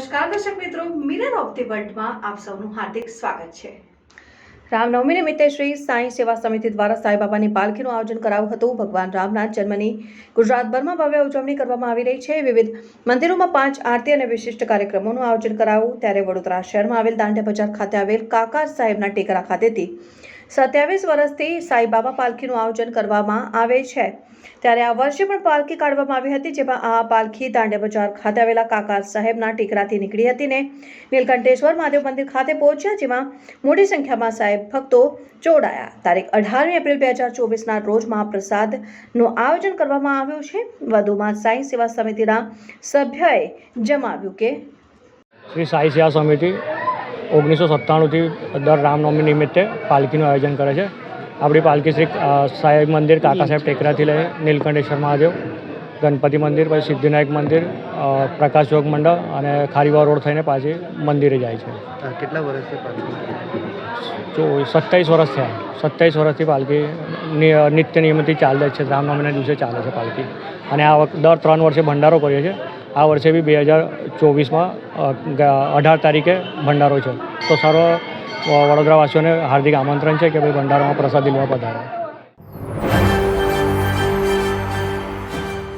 નમસ્કાર, દર્શક મિત્રો. મિરર ઓફ ધી વર્લ્ડમાં આપ સૌનું હાર્દિક સ્વાગત છે. રામનવમી નિમિત્તે શ્રી સાંઈ સેવા સમિતિ દ્વારા સાંઈબાબાની પાલખીનું આયોજન કરાયું હતું. ભગવાન રામના જન્મની ગુજરાતભરમાં ભવ્ય ઉજવણી કરવામાં આવી રહી છે. વિવિધ મંદિરોમાં પાંચ આરતી અને વિશિષ્ટ કાર્યક્રમોનું આયોજન કરાયું. ત્યારે વડોદરા શહેરમાં આવેલ દાંડે બજાર ખાતે આવેલ કાકા સાહેબના ટેકરા ખાતેથી સત્યાવીસ વર્ષથી સાંઈબાબા પાલખીનું આયોજન કરવામાં આવે છે. ત્યારે આ વર્ષે પણ પાલખી કાઢવામાં આવી હતી, જેમાં આ પાલખી દાંડિયા બજાર ખાતે આવેલા કાકા સાહેબના ટેકરાથી નીકળી હતી ને નીલકંઠેશ્વર મહાદેવ મંદિર ખાતે પહોંચ્યા, જેમાં મોટી સંખ્યામાં સાહેબ ભક્તો જોડાયા. તારીખ અઢારમી એપ્રિલ બે હજાર ચોવીસના રોજ મહાપ્રસાદનું આયોજન કરવામાં આવ્યું છે. વધુમાં સાંઈ સેવા સમિતિના સભ્યએ જમાવ્યું કે શ્રી સાંઈ સેવા સમિતિ ઓગણીસો સત્તાણુંથી દર રામનવમી નિમિત્તે પાલખીનું આયોજન કરે છે. આપણી પાલખી શ્રી સાહેબ મંદિર કાકા સાહેબ ટેકરાથી લઈ નીલકંઠેશ્વર મહાદેવ ગણપતિ મંદિર પછી સિદ્ધિનાયક મંદિર પ્રકાશ યોગ મંડળ અને ખારીવા રોડ થઈને પાછી મંદિરે જાય છે. કેટલા વર્ષથી જો સત્યાવીસ વર્ષ થયા. સત્યાવીસ વર્ષથી પાલખી નિત્ય નિયમિતથી ચાલે છે. રામનવમીના દિવસે ચાલે છે પાલખી. અને આ વખત દર ત્રણ વર્ષે ભંડારો કરીએ છીએ. આ વર્ષે બી બે હજાર ચોવીસમાં અઢાર તારીખે ભંડારો છે. તો સર્વ વડોદરાવાસીઓને હાર્દિક આમંત્રણ છે કે ભાઈ ભંડારામાં પ્રસાદી લેવા પધારો.